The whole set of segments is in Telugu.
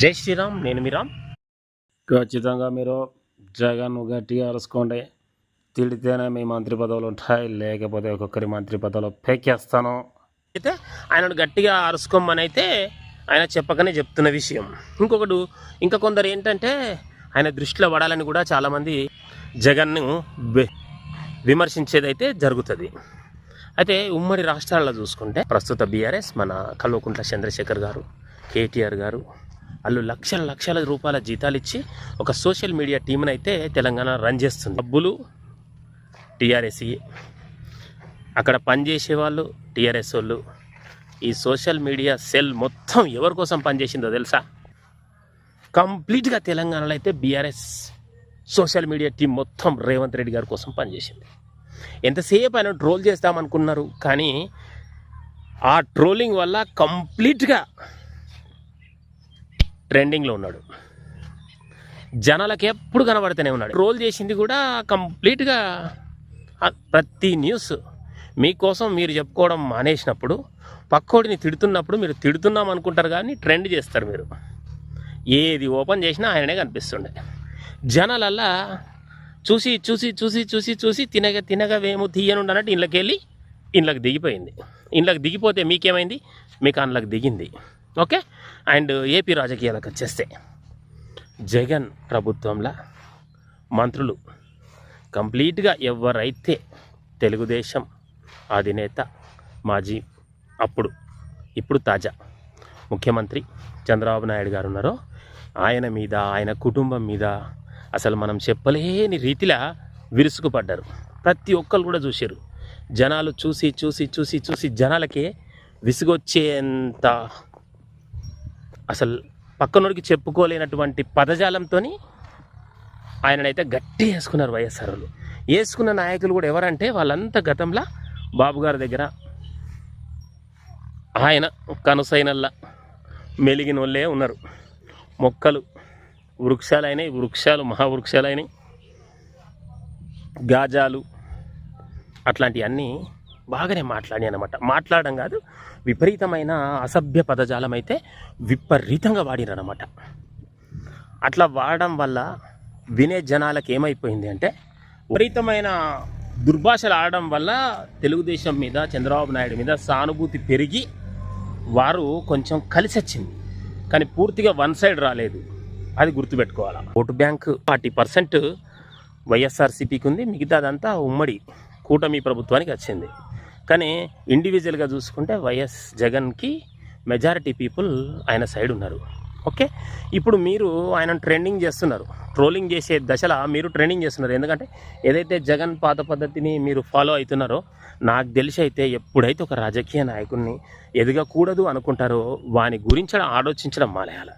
జై శ్రీరామ్ నేను మీరామ్ ఖచ్చితంగా మీరు జగన్ గట్టిగా అరుచుకోండి. తిడితేనే మీ మంత్రి పదవులు ఉంటాయి లేకపోతే ఒక్కొక్కరి మంత్రి పదవులు పెక్కేస్తాను అయితే ఆయనను గట్టిగా అరుసుకోమని అయితే ఆయన చెప్పకనే చెప్తున్న విషయం. ఇంకొకడు ఇంకా కొందరు ఏంటంటే ఆయన దృష్టిలో పడాలని కూడా చాలామంది జగన్ను విమర్శించేదైతే జరుగుతుంది. అయితే ఉమ్మడి రాష్ట్రాల్లో చూసుకుంటే ప్రస్తుత బీఆర్ఎస్ మన కల్వకుంట్ల చంద్రశేఖర్ గారు కేటీఆర్ గారు వాళ్ళు లక్షల లక్షల రూపాయల జీతాలు ఇచ్చి ఒక సోషల్ మీడియా టీంని అయితే తెలంగాణ రన్ చేస్తుంది. డబ్బులు టీఆర్ఎస్ఈ అక్కడ పనిచేసే వాళ్ళు టీఆర్ఎస్ వాళ్ళు. ఈ సోషల్ మీడియా సెల్ మొత్తం ఎవరి కోసం పనిచేసిందో తెలుసా? కంప్లీట్గా తెలంగాణలో అయితే బీఆర్ఎస్ సోషల్ మీడియా టీం మొత్తం రేవంత్ రెడ్డి గారి కోసం పనిచేసింది. ఎంతసేపు ఆయన ట్రోల్ చేస్తామనుకున్నారు కానీ ఆ ట్రోలింగ్ వల్ల కంప్లీట్గా ట్రెండింగ్లో ఉన్నాడు. జనాలకి ఎప్పుడు కనబడితేనే ఉన్నాడు. రోల్ చేసింది కూడా కంప్లీట్గా ప్రతి న్యూస్ మీకోసం మీరు చెప్పుకోవడం మానేసినప్పుడు పక్కోడిని తిడుతున్నప్పుడు మీరు తిడుతున్నాం అనుకుంటారు కానీ ట్రెండ్ చేస్తారు మీరు. ఏది ఓపెన్ చేసినా ఆయననే కనిపిస్తుండే. జనాలల్లా చూసి చూసి చూసి చూసి చూసి తినగ తినగ వేము తీయనుండి అన్నట్టు ఇళ్ళకి వెళ్ళి ఇళ్ళకి దిగిపోయింది. ఇళ్ళకి దిగిపోతే మీకేమైంది? మీకు అందులోకి దిగింది. ఓకే? అండ్ ఏపీ రాజకీయాలకు వచ్చేస్తే జగన్ ప్రభుత్వంలో మంత్రులు కంప్లీట్గా ఎవరైతే తెలుగుదేశం అధినేత మాజీ అప్పుడు ఇప్పుడు తాజా ముఖ్యమంత్రి చంద్రబాబు నాయుడు గారు ఉన్నారో ఆయన మీద ఆయన కుటుంబం మీద అసలు మనం చెప్పలేని రీతిలా విరుసుకుపడ్డారు. ప్రతి ఒక్కరు కూడా చూశారు. జనాలు చూసి చూసి చూసి చూసి జనాలకే విసుగొచ్చేంత అసలు పక్కనోడికి చెప్పుకోలేనటువంటి పదజాలంతో ఆయననైతే గట్టి వేసుకున్నారు వైఎస్ఆర్ వేసుకున్న నాయకులు కూడా ఎవరంటే వాళ్ళంతా గతంలో బాబు గారి దగ్గర ఆయన కనుసైనల్లా మెలిగిన వాళ్ళే ఉన్నారు. మొక్కలు వృక్షాలైనవి వృక్షాలు మహావృక్షాలైనవి గాజాలు అట్లాంటివన్నీ బాగానే మాట్లాడి అనమాట మాట్లాడడం కాదు విపరీతమైన అసభ్య పదజాలం అయితే విపరీతంగా వాడినమాట అట్లా వాడడం వల్ల వినే జనాలకు ఏమైపోయింది అంటే విపరీతమైన దుర్భాషలు ఆడడం వల్ల తెలుగుదేశం మీద చంద్రబాబు నాయుడు మీద సానుభూతి పెరిగి వారు కొంచెం కలిసి వచ్చింది కానీ పూర్తిగా వన్ సైడ్ రాలేదు. అది గుర్తుపెట్టుకోవాలి? ఓటు బ్యాంక్ ఫార్టీ పర్సెంట్ వైఎస్ఆర్సీపీకి ఉంది. మిగతాదంతా ఉమ్మడి కూటమి ప్రభుత్వానికి వచ్చింది. కానీ ఇండివిజువల్గా చూసుకుంటే వైఎస్ జగన్కి మెజారిటీ పీపుల్ ఆయన సైడ్ ఉన్నారు. ఓకే ఇప్పుడు మీరు ఆయన ట్రెండింగ్ చేస్తున్నారు. ట్రోలింగ్ చేసే దశలో మీరు ట్రెండింగ్ చేస్తున్నారు. ఎందుకంటే ఏదైతే జగన్ పాత పద్ధతిని మీరు ఫాలో అవుతున్నారో నాకు తెలిసి అయితే ఎప్పుడైతే ఒక రాజకీయ నాయకుడిని ఎదగకూడదు అనుకుంటారో వాని గురించి ఆలోచించడం మానేయాలి.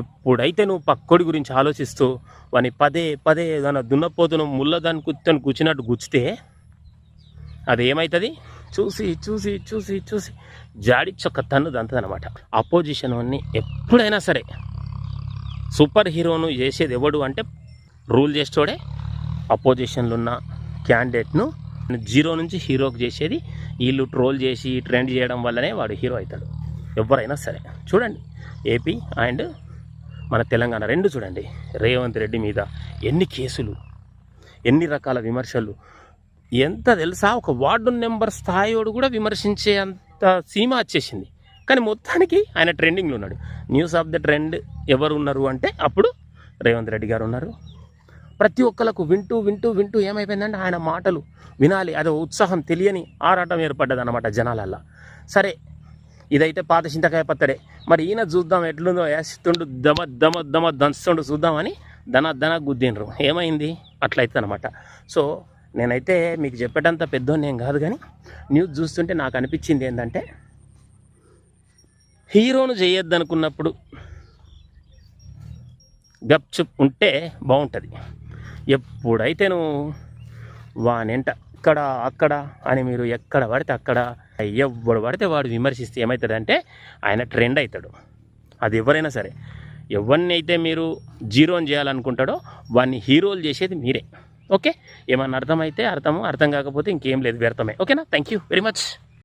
ఎప్పుడైతే నువ్వు పక్కోడి గురించి ఆలోచిస్తూ వాని పదే పదే ఏదైనా దున్నపోతును ముళ్ళ దాని కూర్చొని కూర్చున్నట్టు గుచ్చితే అది ఏమవుతుంది చూసి చూసి చూసి చూసి జాడి ఒక తన్ను దంతదనమాట అపోజిషన్ అన్ని ఎప్పుడైనా సరే సూపర్ హీరోను చేసేది ఎవడు అంటే రూల్ చేసేటోడే అపోజిషన్లో ఉన్న క్యాండిడేట్ను జీరో నుంచి హీరోకి చేసేది. వీళ్ళు ట్రోల్ చేసి ట్రెండ్ చేయడం వల్లనే వాడు హీరో అవుతాడు. ఎవరైనా సరే. చూడండి ఏపీ అండ్ మన తెలంగాణ రెండు చూడండి. రేవంత్ రెడ్డి మీద ఎన్ని కేసులు ఎన్ని రకాల విమర్శలు ఎంత తెలుసా? ఒక వార్డు నెంబర్ స్థాయివాడు కూడా విమర్శించే అంత సీమా వచ్చేసింది. కానీ మొత్తానికి ఆయన ట్రెండింగ్లో ఉన్నాడు. న్యూస్ ఆఫ్ ద ట్రెండ్ ఎవరు ఉన్నారు అంటే అప్పుడు రేవంత్ రెడ్డి గారు ఉన్నారు. ప్రతి ఒక్కలకు వింటూ వింటూ వింటూ ఏమైపోయిందంటే ఆయన మాటలు వినాలి. అదో ఉత్సాహం తెలియని ఆరాటం ఏర్పడ్డది అనమాట జనాలల్లా. సరే ఇదైతే పాత చింతకాయ పత్తడే మరి ఈయన చూద్దాం ఎట్లుందో వేస్తుండు దమ దమ దమ దంచుతుండు చూద్దామని దన దన గుద్దిండ్రు. ఏమైంది? అట్లయితే అనమాట సో నేనైతే మీకు చెప్పేటంత పెద్దోని ఏం కాదు కానీ న్యూస్ చూస్తుంటే నాకు అనిపించింది ఏంటంటే హీరోను చేయొద్దు అనుకున్నప్పుడు గప్చుప్ ఉంటే బాగుంటుంది ఎప్పుడైతే నువ్వు వానెంట ఇక్కడ అక్కడ అని మీరు ఎక్కడ పడితే అక్కడ ఎవడు పడితే వాడు విమర్శిస్తే ఏమవుతుందంటే ఆయన ట్రెండ్ అవుతాడు అది ఎవరైనా సరే. ఎవరిని అయితే మీరు జీరోని చేయాలనుకుంటాడో వాడిని హీరోలు చేసేది మీరే. ఓకే? ఏమన్నా అర్థమైతే అర్థము అర్థం కాకపోతే ఇంకేం లేదు వ్యర్థమే. ఓకేనా? Thank you very much